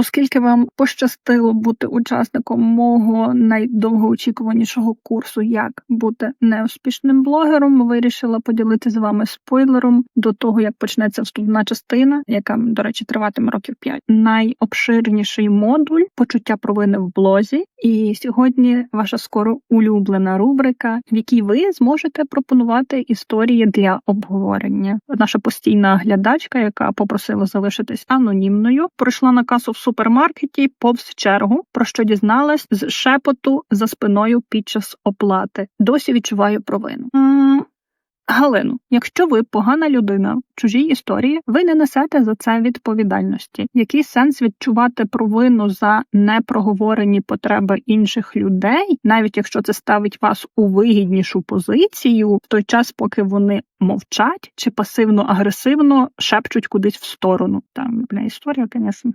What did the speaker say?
Оскільки вам пощастило бути учасником мого найдовгоочікуванішого курсу, як бути неуспішним блогером, вирішила поділитися з вами спойлером до того, як почнеться вступна частина, яка, до речі, триватиме років 5. Найобширніший модуль почуття провини в блозі. І сьогодні ваша скоро улюблена рубрика, в якій ви зможете пропонувати історії для обговорення. Наша постійна глядачка, яка попросила залишитись анонімною, пройшла на касу в супермаркеті повз чергу, про що дізналась з шепоту за спиною під час оплати. Досі відчуваю провину. Галину, якщо ви погана людина в чужій історії, ви не несете за це відповідальності. Який сенс відчувати провину за непроговорені потреби інших людей, навіть якщо це ставить вас у вигіднішу позицію, в той час, поки вони мовчать чи пасивно-агресивно шепчуть кудись в сторону? Там історія, звісно.